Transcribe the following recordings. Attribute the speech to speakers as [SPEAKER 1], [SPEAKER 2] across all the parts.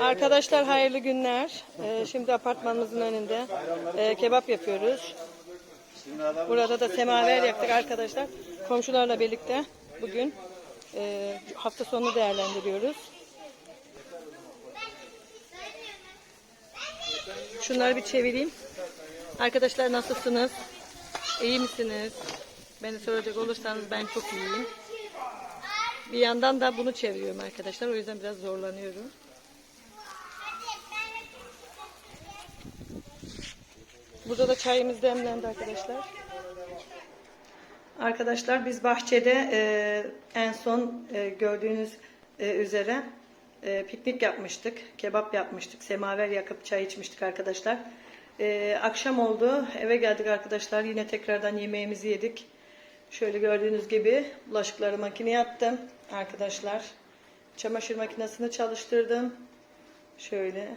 [SPEAKER 1] Arkadaşlar hayırlı günler. Ee, şimdi apartmanımızın önünde e, kebap yapıyoruz. Burada da semaver yaktık arkadaşlar. Komşularla birlikte bugün e, hafta sonunu değerlendiriyoruz. Şunları bir çevireyim. Arkadaşlar nasılsınız? İyi misiniz? Beni soracak olursanız ben çok iyiyim. Bir yandan da bunu çeviriyorum arkadaşlar. O yüzden biraz zorlanıyorum. Burada da çayımız demlendi arkadaşlar. Arkadaşlar biz bahçede e, en son e, gördüğünüz e, üzere e, piknik yapmıştık. Kebap yapmıştık. Semaver yakıp çay içmiştik arkadaşlar. E, akşam oldu. Eve geldik arkadaşlar. Yine tekrardan yemeğimizi yedik. Şöyle gördüğünüz gibi bulaşıkları makineye attım arkadaşlar. Çamaşır makinesini çalıştırdım. Şöyle.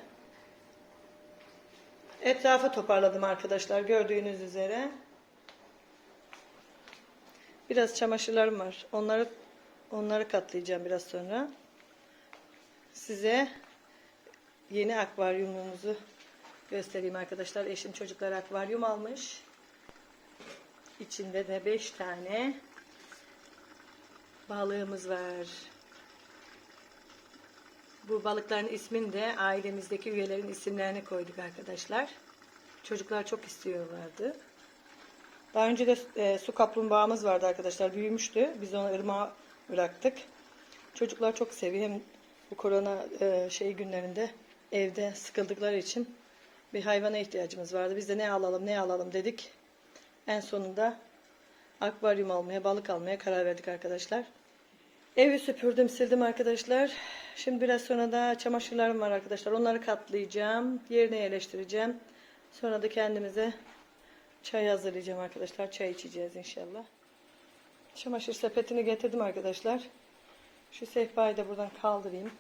[SPEAKER 1] Etrafı toparladım arkadaşlar gördüğünüz üzere. Biraz çamaşırlarım var. Onları onları katlayacağım biraz sonra. Size yeni akvaryumumuzu göstereyim arkadaşlar. Eşim çocuklar akvaryum almış. İçinde de 5 tane balığımız var. Bu balıkların ismini de ailemizdeki üyelerin isimlerini koyduk arkadaşlar. Çocuklar çok istiyorlardı. Daha önce de e, su kaplumbağamız vardı arkadaşlar. Büyümüştü. Biz onu ırmağa bıraktık. Çocuklar çok seviyor. Hem bu korona e, şey günlerinde evde sıkıldıkları için bir hayvana ihtiyacımız vardı. Biz de ne alalım ne alalım dedik. En sonunda akvaryum almaya, balık almaya karar verdik arkadaşlar. Evi süpürdüm, sildim arkadaşlar. Şimdi biraz sonra da çamaşırlarım var arkadaşlar. Onları katlayacağım. Yerine yerleştireceğim. Sonra da kendimize çay hazırlayacağım arkadaşlar. Çay içeceğiz inşallah. Çamaşır sepetini getirdim arkadaşlar. Şu sehpayı da buradan kaldırayım.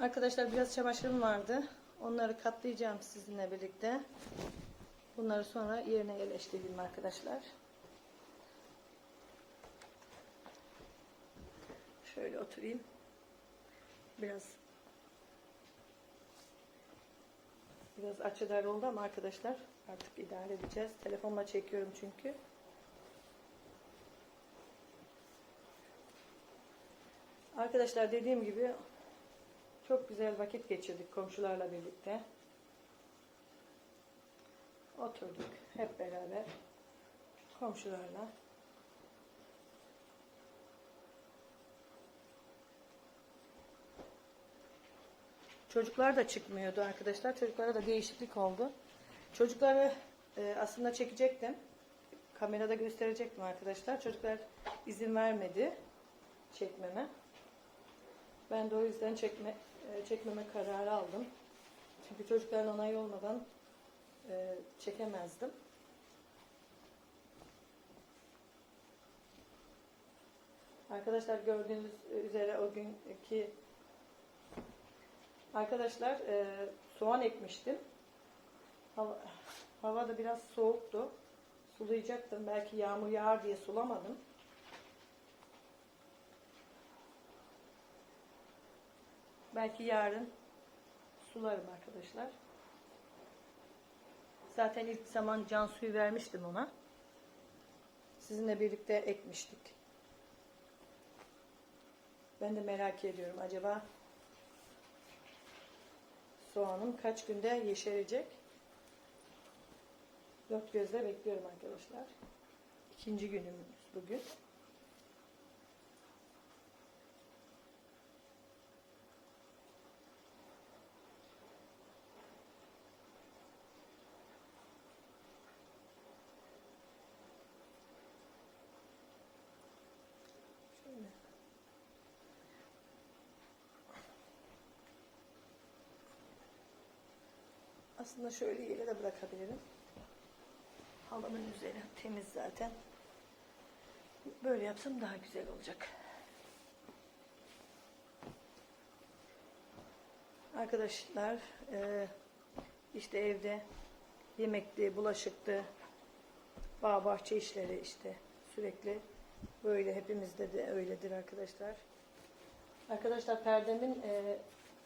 [SPEAKER 1] Arkadaşlar biraz çamaşırım vardı. Onları katlayacağım sizinle birlikte. Bunları sonra yerine yerleştireyim arkadaşlar. Şöyle oturayım. Biraz biraz açı dar oldu ama arkadaşlar artık idare edeceğiz. Telefonla çekiyorum çünkü. Arkadaşlar dediğim gibi çok güzel vakit geçirdik komşularla birlikte. Oturduk hep beraber komşularla. Çocuklar da çıkmıyordu arkadaşlar. Çocuklara da değişiklik oldu. Çocukları e, aslında çekecektim. Kamerada gösterecektim arkadaşlar. Çocuklar izin vermedi çekmeme. Ben de o yüzden çekme, çekmeme kararı aldım. Çünkü çocukların onayı olmadan e, çekemezdim. Arkadaşlar gördüğünüz üzere o günkü arkadaşlar e, soğan ekmiştim. Hava, hava da biraz soğuktu. Sulayacaktım. Belki yağmur yağar diye sulamadım. Belki yarın sularım arkadaşlar. Zaten ilk zaman can suyu vermiştim ona. Sizinle birlikte ekmiştik. Ben de merak ediyorum. Acaba soğanım kaç günde yeşerecek? Dört gözle bekliyorum arkadaşlar. İkinci günümüz bugün. Şöyle. Aslında şöyle yere de bırakabilirim. Halımın üzeri temiz zaten. Böyle yapsam daha güzel olacak. Arkadaşlar e, işte evde yemekti, bulaşıktı, bağ bahçe işleri işte sürekli böyle hepimizde de öyledir arkadaşlar. Arkadaşlar perdemin e,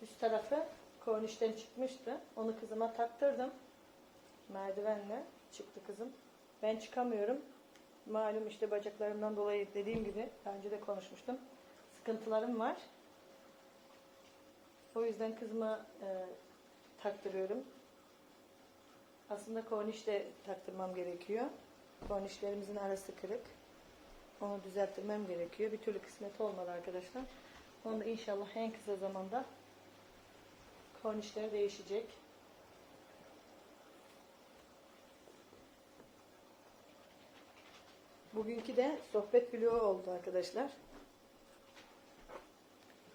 [SPEAKER 1] üst tarafı kornişten çıkmıştı. Onu kızıma taktırdım. Merdivenle çıktı kızım. Ben çıkamıyorum. Malum işte bacaklarımdan dolayı dediğim gibi daha önce de konuşmuştum. Sıkıntılarım var. O yüzden kızıma e, taktırıyorum. Aslında korniş de taktırmam gerekiyor. Kornişlerimizin arası kırık. Onu düzelttirmem gerekiyor. Bir türlü kısmet olmadı arkadaşlar. Onu da inşallah en kısa zamanda kornişleri değişecek. Bugünkü de sohbet vlogu oldu arkadaşlar.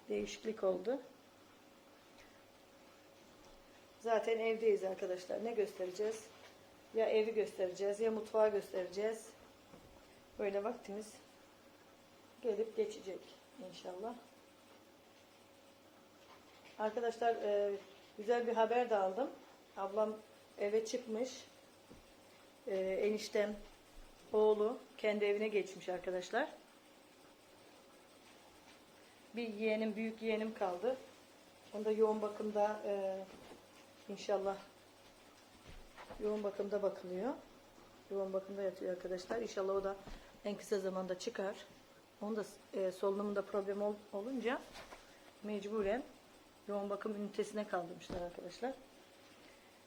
[SPEAKER 1] Değişiklik oldu. Zaten evdeyiz arkadaşlar. Ne göstereceğiz? Ya evi göstereceğiz ya mutfağı göstereceğiz. Böyle vaktimiz gelip geçecek inşallah. Arkadaşlar e, güzel bir haber de aldım. Ablam eve çıkmış. E, eniştem oğlu kendi evine geçmiş arkadaşlar. Bir yeğenim, büyük yeğenim kaldı. Onda yoğun bakımda e, inşallah yoğun bakımda bakılıyor. Yoğun bakımda yatıyor arkadaşlar. İnşallah o da en kısa zamanda çıkar. Onun da e, solunumunda problem ol- olunca mecburen yoğun bakım ünitesine kaldırmışlar arkadaşlar.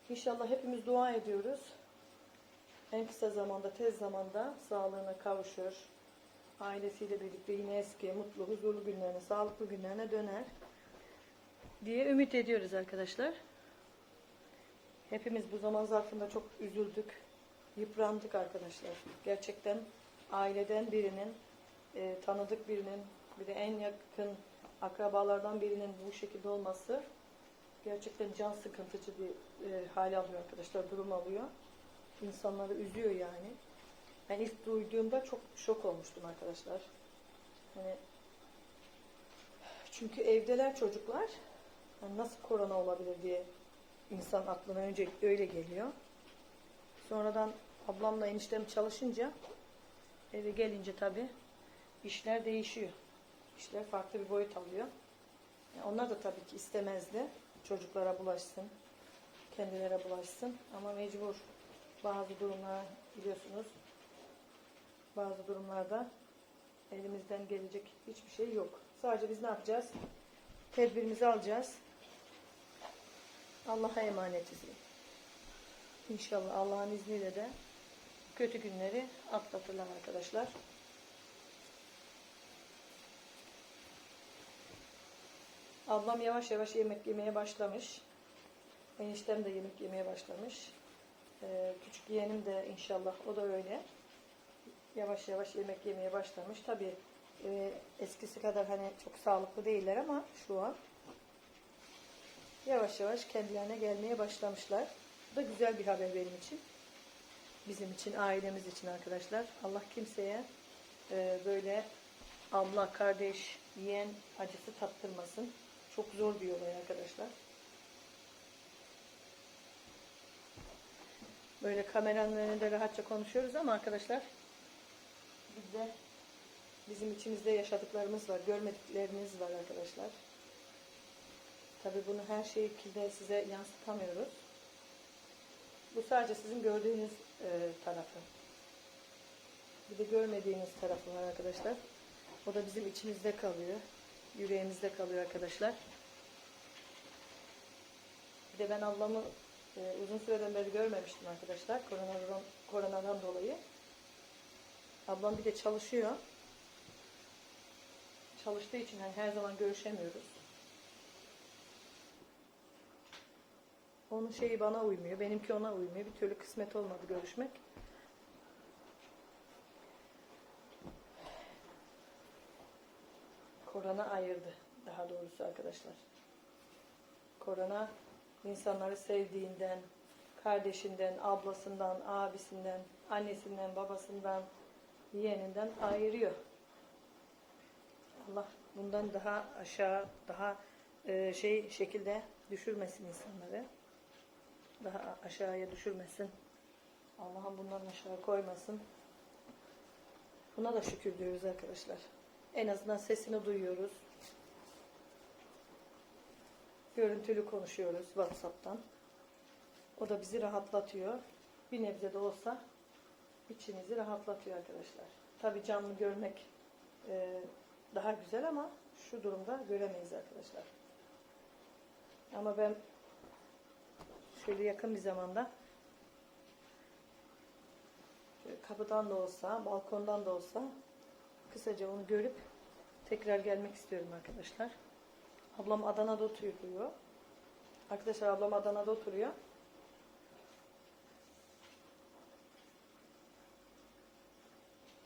[SPEAKER 1] İnşallah hepimiz dua ediyoruz. En kısa zamanda, tez zamanda sağlığına kavuşur. Ailesiyle birlikte yine eski, mutlu, huzurlu günlerine, sağlıklı günlerine döner diye ümit ediyoruz arkadaşlar. Hepimiz bu zaman zarfında çok üzüldük, yıprandık arkadaşlar. Gerçekten aileden birinin, e, tanıdık birinin, bir de en yakın akrabalardan birinin bu şekilde olması gerçekten can sıkıntıcı bir e, hal alıyor arkadaşlar, durum alıyor. İnsanları üzüyor yani. Ben ilk duyduğumda çok şok olmuştum arkadaşlar. Hani çünkü evdeler çocuklar. Yani nasıl korona olabilir diye insan aklına önce öyle geliyor. Sonradan ablamla eniştem çalışınca eve gelince tabii işler değişiyor. İşler farklı bir boyut alıyor. Yani onlar da tabii ki istemezdi. Çocuklara bulaşsın, kendilere bulaşsın ama mecbur bazı durumlar biliyorsunuz bazı durumlarda elimizden gelecek hiçbir şey yok. Sadece biz ne yapacağız? Tedbirimizi alacağız. Allah'a emanetiz. İnşallah Allah'ın izniyle de kötü günleri atlatırlar arkadaşlar. Ablam yavaş yavaş yemek yemeye başlamış. Eniştem de yemek yemeye başlamış. Ee, küçük yeğenim de inşallah o da öyle. Yavaş yavaş yemek yemeye başlamış. Tabii e, eskisi kadar hani çok sağlıklı değiller ama şu an yavaş yavaş kendilerine gelmeye başlamışlar. Bu da güzel bir haber benim için. Bizim için, ailemiz için arkadaşlar. Allah kimseye e, böyle abla, kardeş, yeğen acısı tattırmasın. Çok zor bir olay arkadaşlar. Böyle kameranın önünde rahatça konuşuyoruz ama arkadaşlar biz de bizim içimizde yaşadıklarımız var, görmediklerimiz var arkadaşlar. Tabii bunu her şekilde size yansıtamıyoruz. Bu sadece sizin gördüğünüz e, tarafı. Bir de görmediğiniz tarafı var arkadaşlar. O da bizim içimizde kalıyor. Yüreğimizde kalıyor arkadaşlar. De ben ablamı e, uzun süreden beri görmemiştim arkadaşlar. Koronadan, koronadan dolayı. Ablam bir de çalışıyor. Çalıştığı için hani her zaman görüşemiyoruz. Onun şeyi bana uymuyor. Benimki ona uymuyor. Bir türlü kısmet olmadı görüşmek. Korona ayırdı. Daha doğrusu arkadaşlar. Korona insanları sevdiğinden, kardeşinden, ablasından, abisinden, annesinden, babasından, yeğeninden ayırıyor. Allah bundan daha aşağı, daha e, şey şekilde düşürmesin insanları. Daha aşağıya düşürmesin. Allah'ım bundan aşağı koymasın. Buna da şükür diyoruz arkadaşlar. En azından sesini duyuyoruz. Görüntülü konuşuyoruz WhatsApp'tan. O da bizi rahatlatıyor. Bir nebze de olsa içinizi rahatlatıyor arkadaşlar. Tabii canlı görmek e, daha güzel ama şu durumda göremeyiz arkadaşlar. Ama ben şöyle yakın bir zamanda kapıdan da olsa, balkondan da olsa kısaca onu görüp tekrar gelmek istiyorum arkadaşlar. Ablam Adana'da oturuyor. Arkadaşlar ablam Adana'da oturuyor.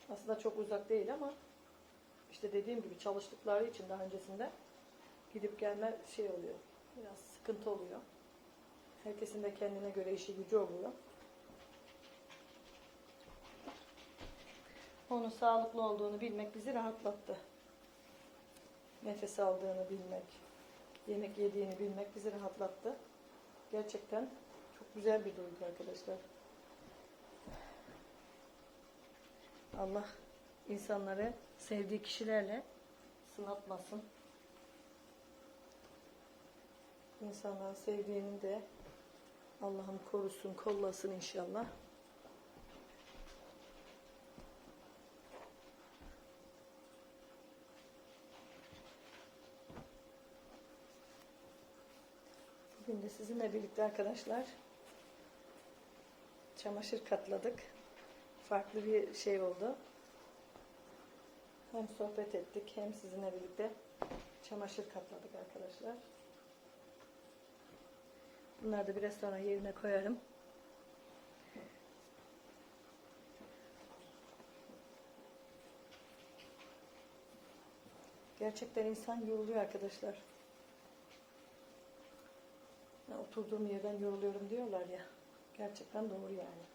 [SPEAKER 1] Aslında çok uzak değil ama işte dediğim gibi çalıştıkları için daha öncesinde gidip gelme şey oluyor. Biraz sıkıntı oluyor. Herkesin de kendine göre işi gücü oluyor. Onun sağlıklı olduğunu bilmek bizi rahatlattı. Nefes aldığını bilmek, yemek yediğini bilmek bizi rahatlattı. Gerçekten çok güzel bir duygu arkadaşlar. Allah insanları sevdiği kişilerle sınatmasın. İnsanların sevdiğini de Allah'ım korusun, kollasın inşallah. De sizinle birlikte arkadaşlar çamaşır katladık. Farklı bir şey oldu. Hem sohbet ettik hem sizinle birlikte çamaşır katladık arkadaşlar. Bunları da biraz sonra yerine koyarım. Gerçekten insan yoruluyor arkadaşlar. Ya oturduğum yerden yoruluyorum diyorlar ya. Gerçekten doğru yani.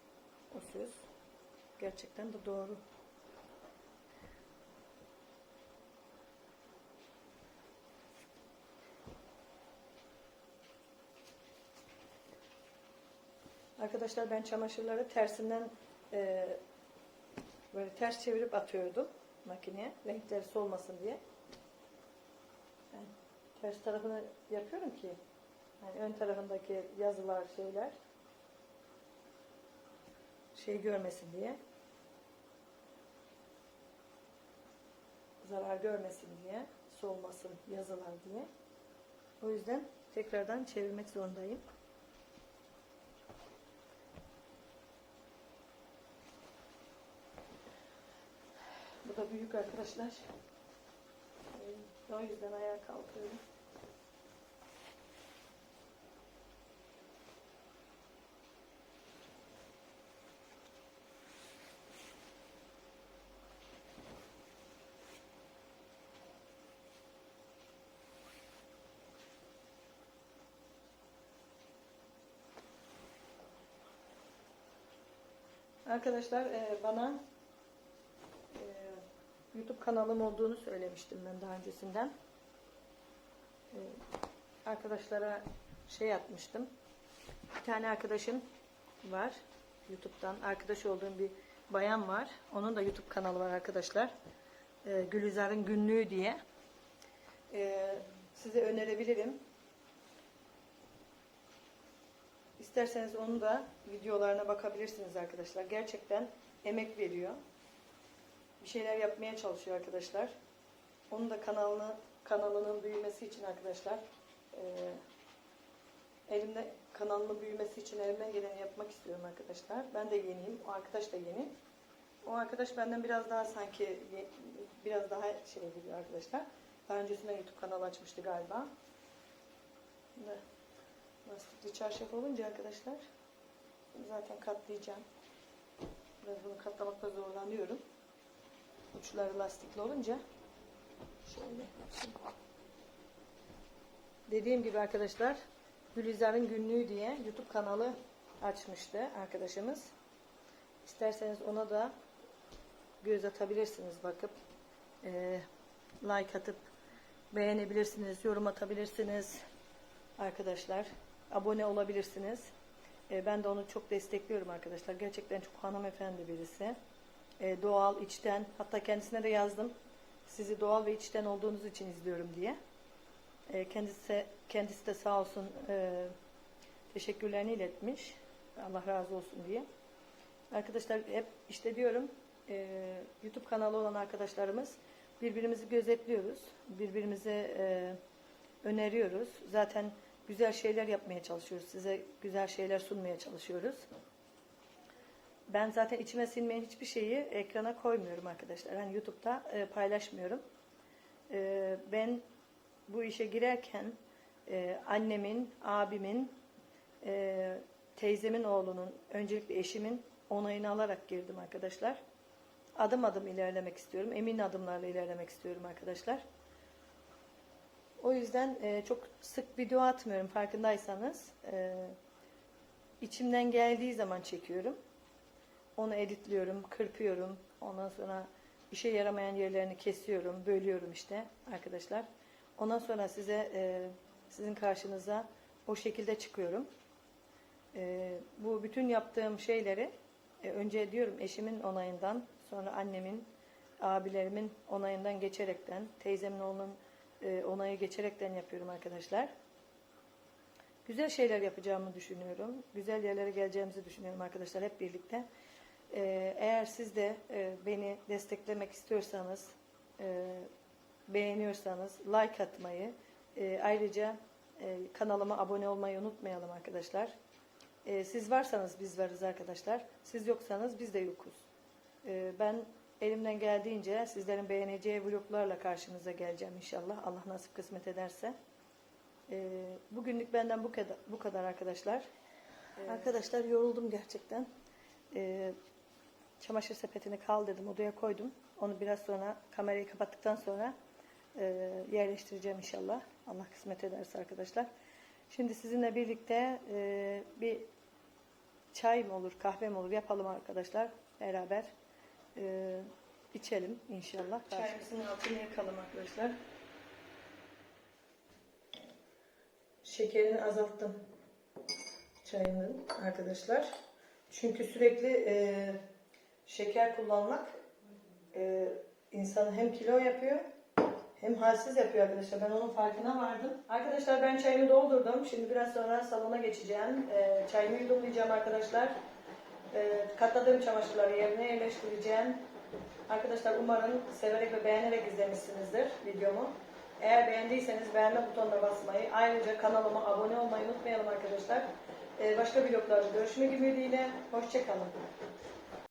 [SPEAKER 1] O söz gerçekten de doğru. Arkadaşlar ben çamaşırları tersinden e, böyle ters çevirip atıyordum makineye. Renkleri solmasın diye. Ben ters tarafını yapıyorum ki yani ön tarafındaki yazılar şeyler şey görmesin diye. Zarar görmesin diye, solmasın yazılar diye. O yüzden tekrardan çevirmek zorundayım. Bu da büyük arkadaşlar. Ee, O yüzden ayağa kalkıyorum. Arkadaşlar e, bana e, YouTube kanalım olduğunu söylemiştim ben daha öncesinden. E, arkadaşlara şey atmıştım. Bir tane arkadaşım var YouTube'dan. Arkadaş olduğum bir bayan var. Onun da YouTube kanalı var arkadaşlar. E, Gülizar'ın Günlüğü diye. E, size önerebilirim. İsterseniz onu da videolarına bakabilirsiniz arkadaşlar. Gerçekten emek veriyor. Bir şeyler yapmaya çalışıyor arkadaşlar. Onun da kanalını kanalının büyümesi için arkadaşlar e, elimde kanalının büyümesi için elimden geleni yapmak istiyorum arkadaşlar. Ben de yeniyim. O arkadaş da yeni. O arkadaş benden biraz daha sanki biraz daha şey biliyor arkadaşlar. Daha öncesinde YouTube kanalı açmıştı galiba. Şimdi Lastikli çarşaf olunca arkadaşlar zaten katlayacağım. Biraz bunu katlamakta zorlanıyorum. Uçları lastikli olunca şöyle. Dediğim gibi arkadaşlar Gülizar'ın günlüğü diye YouTube kanalı açmıştı arkadaşımız. İsterseniz ona da göz atabilirsiniz bakıp e, like atıp beğenebilirsiniz, yorum atabilirsiniz arkadaşlar. Abone olabilirsiniz. E, ben de onu çok destekliyorum arkadaşlar. Gerçekten çok hanımefendi birisi. E, doğal, içten. Hatta kendisine de yazdım. Sizi doğal ve içten olduğunuz için izliyorum diye. E, kendisi, kendisi de sağ olsun e, teşekkürlerini iletmiş. Allah razı olsun diye. Arkadaşlar hep işte diyorum e, YouTube kanalı olan arkadaşlarımız birbirimizi gözetliyoruz. Birbirimize e, öneriyoruz. Zaten güzel şeyler yapmaya çalışıyoruz. Size güzel şeyler sunmaya çalışıyoruz. Ben zaten içime sinmeyen hiçbir şeyi ekrana koymuyorum arkadaşlar. Hani YouTube'da e, paylaşmıyorum. E, ben bu işe girerken e, annemin, abimin, e, teyzemin oğlunun, öncelikle eşimin onayını alarak girdim arkadaşlar. Adım adım ilerlemek istiyorum. Emin adımlarla ilerlemek istiyorum arkadaşlar. O yüzden e, çok sık video atmıyorum farkındaysanız. E, içimden geldiği zaman çekiyorum. Onu editliyorum, kırpıyorum. Ondan sonra işe yaramayan yerlerini kesiyorum, bölüyorum işte arkadaşlar. Ondan sonra size e, sizin karşınıza o şekilde çıkıyorum. E, bu bütün yaptığım şeyleri e, önce diyorum eşimin onayından, sonra annemin, abilerimin onayından geçerekten, teyzemin oğlunun e, onayı geçerekten yapıyorum arkadaşlar. Güzel şeyler yapacağımı düşünüyorum. Güzel yerlere geleceğimizi düşünüyorum arkadaşlar hep birlikte. E, eğer siz de e, beni desteklemek istiyorsanız, e, beğeniyorsanız like atmayı, ayrıca kanalıma abone olmayı unutmayalım arkadaşlar. Siz varsanız biz varız arkadaşlar. Siz yoksanız biz de yokuz. Ben elimden geldiğince sizlerin beğeneceği vloglarla karşınıza geleceğim inşallah. Allah nasip kısmet ederse. E, bugünlük benden bu kadar, bu kadar arkadaşlar. E, arkadaşlar yoruldum gerçekten. E, çamaşır sepetini kaldırdım, odaya koydum. Onu biraz sonra kamerayı kapattıktan sonra e, yerleştireceğim inşallah. Allah kısmet ederse arkadaşlar. Şimdi sizinle birlikte e, bir çay mı olur, kahve mi olur yapalım arkadaşlar. Beraber e, içelim inşallah. Çayımızın altını yakalım arkadaşlar. Şekerini azalttım çayımın arkadaşlar. Çünkü sürekli e, şeker kullanmak e, insanı hem kilo yapıyor hem halsiz yapıyor arkadaşlar. Ben onun farkına vardım. Arkadaşlar ben çayımı doldurdum. Şimdi biraz sonra salona geçeceğim. E, çayımı yudumlayacağım arkadaşlar. E, katladığım çamaşırları yerine yerleştireceğim. Arkadaşlar umarım severek ve beğenerek izlemişsinizdir videomu. Eğer beğendiyseniz beğenme butonuna basmayı, ayrıca kanalıma abone olmayı unutmayalım arkadaşlar. E, başka vloglarda görüşmek ümidiyle. Hoşçakalın.